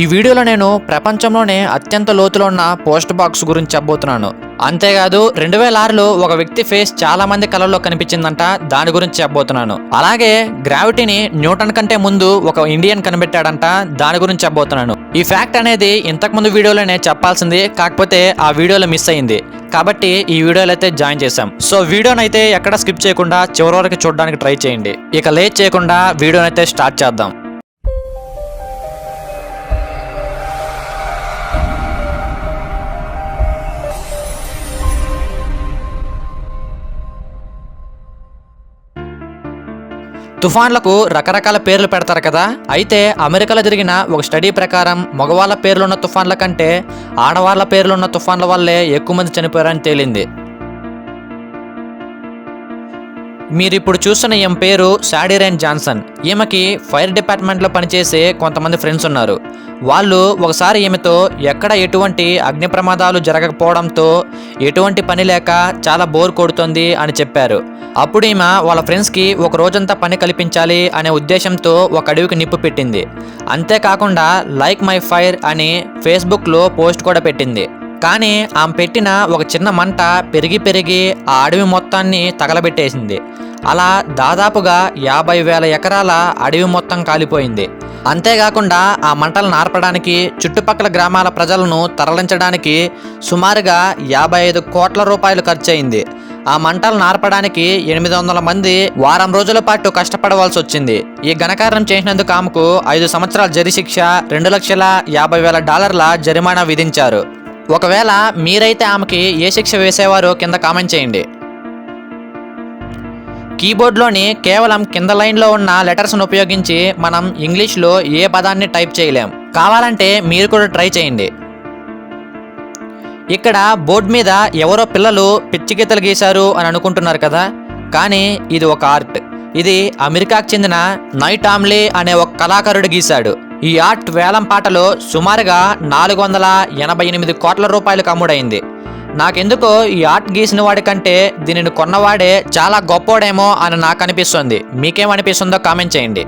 ఈ వీడియోలో నేను ప్రపంచంలోనే అత్యంత లోతులో ఉన్న పోస్ట్ బాక్స్ గురించి చెప్పబోతున్నాను. అంతేకాదు రెండు వేల ఆరులో ఒక వ్యక్తి ఫేస్ చాలా మంది కళల్లో కనిపించిందంట దాని గురించి చెప్పబోతున్నాను. అలాగే గ్రావిటీని న్యూటన్ కంటే ముందు ఒక ఇండియన్ కనిపెట్టాడంట దాని గురించి చెప్పబోతున్నాను. ఈ ఫ్యాక్ట్ అనేది ఇంతకుముందు వీడియోలోనే చెప్పాల్సింది కాకపోతే ఆ వీడియోలో మిస్ అయింది. కాబట్టి ఈ వీడియోలో అయితే జాయిన్ చేశాం. సో వీడియోని అయితే ఎక్కడ స్కిప్ చేయకుండా చివరి వరకు చూడడానికి ట్రై చేయండి. ఇక లేట్ చేయకుండా వీడియోనైతే అయితే స్టార్ట్ చేద్దాం. తుఫాన్లకు రకరకాల పేర్లు పెడతారు కదా. అయితే అమెరికాలో జరిగిన ఒక స్టడీ ప్రకారం మగవాళ్ళ పేర్లున్న తుఫాన్ల కంటే ఆడవాళ్ళ పేర్లున్న తుఫాన్ల వల్లే ఎక్కువ మంది చనిపోయారని తేలింది. మీరు ఇప్పుడు చూస్తున్న ఈమె పేరు శాడీరైన్ జాన్సన్. ఈమెకి ఫైర్ డిపార్ట్మెంట్లో పనిచేసే కొంతమంది ఫ్రెండ్స్ ఉన్నారు. వాళ్ళు ఒకసారి ఈమెతో ఎక్కడ ఎటువంటి అగ్ని ప్రమాదాలు జరగకపోవడంతో ఎటువంటి పని లేక చాలా బోర్ కొడుతుంది అని చెప్పారు. అప్పుడు ఈమె వాళ్ళ ఫ్రెండ్స్కి ఒక రోజంతా పని కల్పించాలి అనే ఉద్దేశంతో ఒక అడవికి నిప్పు పెట్టింది. అంతేకాకుండా లైక్ మై ఫైర్ అని ఫేస్బుక్లో పోస్ట్ కూడా పెట్టింది. కానీ ఆమె పెట్టిన ఒక చిన్న మంట పెరిగి పెరిగి ఆ అడవి మొత్తాన్ని తగలబెట్టేసింది. అలా దాదాపుగా యాభై వేల ఎకరాల అడవి మొత్తం కాలిపోయింది. అంతేకాకుండా ఆ మంటలను ఆర్పడానికి చుట్టుపక్కల గ్రామాల ప్రజలను తరలించడానికి సుమారుగా యాభై ఐదు కోట్ల రూపాయలు ఖర్చయింది. ఆ మంటలను ఆర్పడానికి ఎనిమిది వందల మంది వారం రోజుల పాటు కష్టపడవలసి వచ్చింది. ఈ ఘనకార్యం చేసినందుకు ఆమెకు ఐదు సంవత్సరాల జరి శిక్ష రెండు లక్షల యాభై వేల డాలర్ల జరిమానా విధించారు. ఒకవేళ మీరైతే ఆమెకి ఏ శిక్ష వేసేవారో కింద కామెంట్ చేయండి. కీబోర్డ్లోని కేవలం కింద లైన్లో ఉన్న లెటర్స్ను ఉపయోగించి మనం ఇంగ్లీష్లో ఏ పదాన్ని టైప్ చేయలేం. కావాలంటే మీరు కూడా ట్రై చేయండి. ఇక్కడ బోర్డు మీద ఎవరో పిల్లలు పిచ్చి గీతలు గీశారు అని అనుకుంటున్నారు కదా? కానీ ఇది ఒక ఆర్ట్. ఇది అమెరికాకు చెందిన నైట్ ఆమ్లీ అనే ఒక కళాకారుడు గీశాడు. ఈ ఆర్ట్ వేలం పాటలో సుమారుగా నాలుగు వందల ఎనభై ఎనిమిది కోట్ల రూపాయలకు అమ్ముడైంది. నాకెందుకో ఈ ఆర్ట్ గీసిన వాడి కంటే దీనిని కొన్నవాడే చాలా గొప్పోడేమో అని నాకు అనిపిస్తుంది మీకేమనిపిస్తుందో కామెంట్ చేయండి.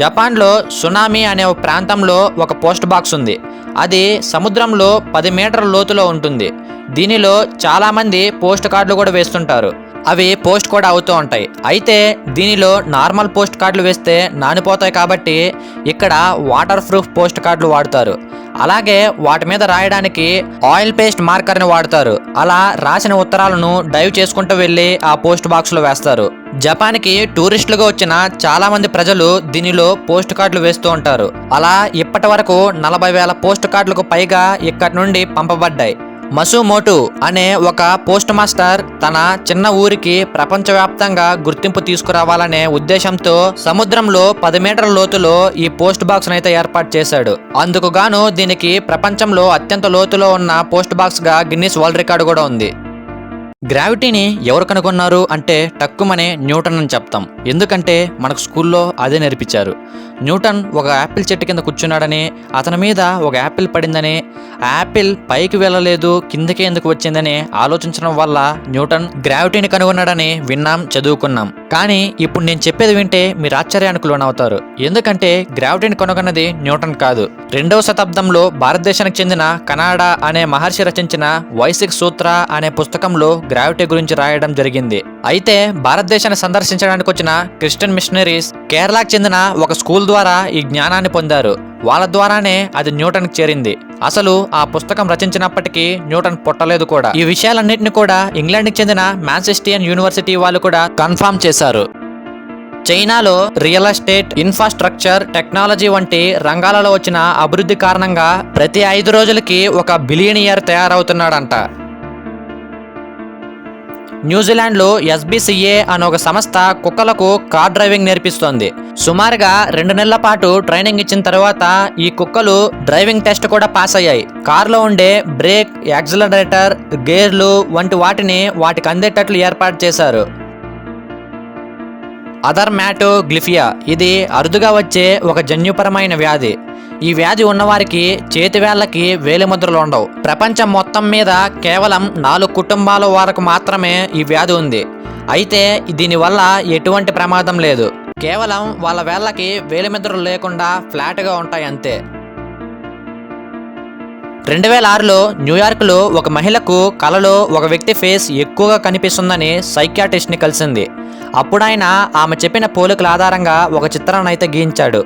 జపాన్లో సునామీ అనే ఒక ప్రాంతంలో ఒక పోస్ట్ బాక్స్ ఉంది. అది సముద్రంలో పది మీటర్ల లోతులో ఉంటుంది. దీనిలో చాలామంది పోస్ట్ కార్డులు కూడా వేస్తుంటారు. అవి పోస్ట్ కూడా అవుతూ ఉంటాయి. అయితే దీనిలో నార్మల్ పోస్ట్ కార్డులు వేస్తే నానిపోతాయి కాబట్టి ఇక్కడ వాటర్ ప్రూఫ్ పోస్ట్ కార్డులు వాడతారు. అలాగే వాటి మీద రాయడానికి ఆయిల్ పేస్ట్ మార్కర్ని వాడతారు. అలా రాసిన ఉత్తరాలను డైవ్ చేసుకుంటూ వెళ్ళి ఆ పోస్ట్ బాక్స్లో వేస్తారు. జపాన్కి టూరిస్టులుగా వచ్చిన చాలా మంది ప్రజలు దీనిలో పోస్ట్ కార్డులు వేస్తూ ఉంటారు. అలా ఇప్పటి వరకు నలభై వేల పోస్ట్ కార్డులకు పైగా ఇక్కడి నుండి పంపబడ్డాయి. మసుమోటు అనే ఒక పోస్ట్ మాస్టర్ తన చిన్న ఊరికి ప్రపంచవ్యాప్తంగా గుర్తింపు తీసుకురావాలనే ఉద్దేశంతో సముద్రంలో పది మీటర్ల లోతులో ఈ పోస్ట్ బాక్స్ అయితే ఏర్పాటు చేశాడు. అందుకు గాను దీనికి ప్రపంచంలో అత్యంత లోతులో ఉన్న పోస్ట్ బాక్స్గా గిన్నిస్ వరల్డ్ రికార్డు కూడా ఉంది. గ్రావిటీని ఎవరు కనుగొన్నారు అంటే టక్కుమనే న్యూటన్ అని చెప్తాం. ఎందుకంటే మనకు స్కూల్లో అదే నేర్పించారు. న్యూటన్ ఒక యాపిల్ చెట్టు కింద కూర్చున్నాడని అతని మీద ఒక యాపిల్ పడిందని ఆ యాపిల్ పైకి వెళ్ళలేదు కిందకే ఎందుకు వచ్చిందని ఆలోచించడం వల్ల న్యూటన్ గ్రావిటీని కనుగొన్నాడని విన్నాం చదువుకున్నాం. కానీ ఇప్పుడు నేను చెప్పేది వింటే మీరు ఆశ్చర్యానికి లోనవుతారు. ఎందుకంటే గ్రావిటీని కనుగొన్నది న్యూటన్ కాదు. రెండవ శతాబ్దంలో భారతదేశానికి చెందిన కనాడా అనే మహర్షి రచించిన వైసిక్ సూత్ర అనే పుస్తకంలో గ్రావిటీ గురించి రాయడం జరిగింది. అయితే భారతదేశాన్ని సందర్శించడానికి వచ్చిన క్రిస్టియన్ మిషనరీస్ కేరళకు చెందిన ఒక స్కూల్ ద్వారా ఈ జ్ఞానాన్ని పొందారు. వాళ్ళ ద్వారానే అది న్యూటన్ చేరింది. అసలు ఆ పుస్తకం రచించినప్పటికీ న్యూటన్ పుట్టలేదు కూడా. ఈ విషయాలన్నింటినీ కూడా ఇంగ్లాండ్కి చెందిన మాన్సెస్టియన్ యూనివర్సిటీ వాళ్ళు కూడా కన్ఫర్మ్ చేశారు. చైనాలో రియల్ ఎస్టేట్ ఇన్ఫ్రాస్ట్రక్చర్ టెక్నాలజీ వంటి రంగాలలో వచ్చిన అభివృద్ధి కారణంగా ప్రతి ఐదు రోజులకి ఒక బిలియనియర్ తయారవుతున్నాడంట. న్యూజిలాండ్లో ఎస్బీసీఏ అనే ఒక సంస్థ కుక్కలకు కార్ డ్రైవింగ్ నేర్పిస్తోంది. సుమారుగా రెండు నెలల పాటు ట్రైనింగ్ ఇచ్చిన తర్వాత ఈ కుక్కలు డ్రైవింగ్ టెస్ట్ కూడా పాస్ అయ్యాయి. కార్లో ఉండే బ్రేక్ యాక్సిలరేటర్ గేర్లు వంటి వాటిని వాటికి అందేటట్లు ఏర్పాటు చేశారు. అదర్ మ్యాటో గ్లిఫియా ఇది అరుదుగా వచ్చే ఒక జన్యుపరమైన వ్యాధి. ఈ వ్యాధి ఉన్నవారికి చేతివేళ్ళకి వేలిముద్రలు ఉండవు. ప్రపంచం మొత్తం మీద కేవలం నాలుగు కుటుంబాల వరకు మాత్రమే ఈ వ్యాధి ఉంది. అయితే దీనివల్ల ఎటువంటి ప్రమాదం లేదు. కేవలం వాళ్ళ వేళ్ళకి వేలిముద్రలు లేకుండా ఫ్లాట్గా ఉంటాయి అంతే. రెండు వేల ఆరులో న్యూయార్క్లో ఒక మహిళకు కలలో ఒక వ్యక్తి ఫేస్ ఎక్కువగా కనిపిస్తుందని సైక్యాటిస్ట్ని కలిసింది. అప్పుడు ఆయన ఆమె చెప్పిన పోలికల ఆధారంగా ఒక చిత్రాన్ని అయితే గీయించాడు.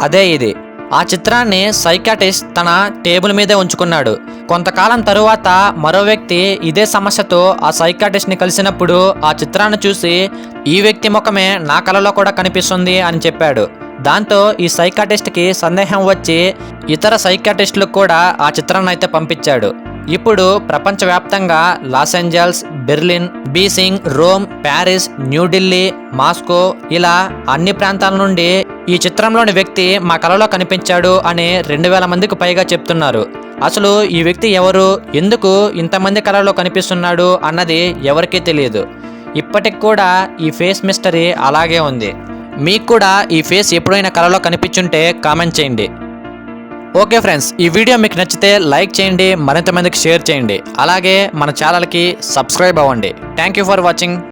అదే ఇది. ఆ చిత్రాన్ని సైకాటిస్ట్ తన టేబుల్ మీదే ఉంచుకున్నాడు. కొంతకాలం తరువాత మరో వ్యక్తి ఇదే సమస్యతో ఆ సైకాటిస్ట్ని కలిసినప్పుడు ఆ చిత్రాన్ని చూసి ఈ వ్యక్తి ముఖమే నా కలలో కూడా కనిపిస్తుంది అని చెప్పాడు. దాంతో ఈ సైకాటిస్ట్కి సందేహం వచ్చి ఇతర సైకాటిస్టులకు కూడా ఆ చిత్రాన్ని అయితే పంపించాడు. ఇప్పుడు ప్రపంచవ్యాప్తంగా Los Angeles Berlin Beijing Rome Paris New Delhi Moscow ఇలా అన్ని ప్రాంతాల నుండి ఈ చిత్రంలోని వ్యక్తి మా కలలో కనిపించాడు అని రెండు వేల మందికి పైగా చెప్తున్నారు. అసలు ఈ వ్యక్తి ఎవరు? ఎందుకు ఇంతమంది కళలో కనిపిస్తున్నాడు అన్నది ఎవరికీ తెలియదు. ఇప్పటికి కూడా ఈ ఫేస్ మిస్టరీ అలాగే ఉంది. మీకు కూడా ఈ ఫేస్ ఎప్పుడైనా కళలో కనిపించుంటే కామెంట్ చేయండి. ఓకే ఫ్రెండ్స్ ఈ వీడియో మీకు నచ్చితే లైక్ చేయండి మరింత మందికి షేర్ చేయండి. అలాగే మన ఛానల్కి సబ్స్క్రైబ్ అవ్వండి. Thank you for watching